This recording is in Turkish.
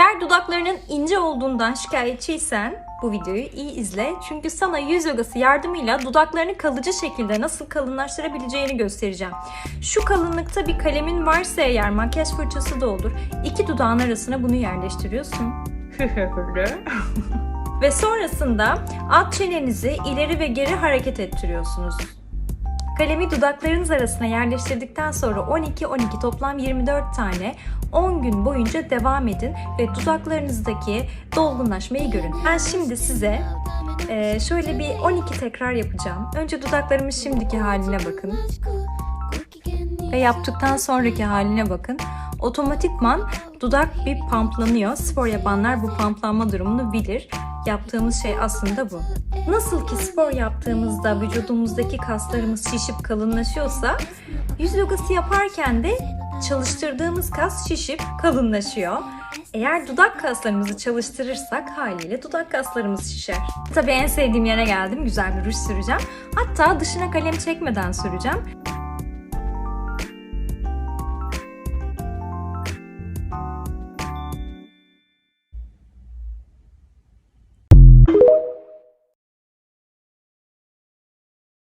Eğer dudaklarının ince olduğundan şikayetçiysen bu videoyu iyi izle. Çünkü sana yüz yogası yardımıyla dudaklarını kalıcı şekilde nasıl kalınlaştırabileceğini göstereceğim. Şu kalınlıkta bir kalemin varsa eğer makyaj fırçası da olur. İki dudağın arasına bunu yerleştiriyorsun. ve sonrasında alt çenenizi ileri ve geri hareket ettiriyorsunuz. Kalemi dudaklarınız arasına yerleştirdikten sonra 12-12 toplam 24 tane 10 gün boyunca devam edin ve dudaklarınızdaki dolgunlaşmayı görün. Ben şimdi size e, şöyle bir 12 tekrar yapacağım. Önce dudaklarımın şimdiki haline bakın ve yaptıktan sonraki haline bakın. Otomatikman dudak bir pamplanıyor. Spor yapanlar bu pamplanma durumunu bilir. Yaptığımız şey aslında bu. Nasıl ki spor yaptığımızda vücudumuzdaki kaslarımız şişip kalınlaşıyorsa yüz yogası yaparken de çalıştırdığımız kas şişip kalınlaşıyor. Eğer dudak kaslarımızı çalıştırırsak haliyle dudak kaslarımız şişer. Tabii en sevdiğim yere geldim. Güzel bir ruj süreceğim. Hatta dışına kalem çekmeden süreceğim.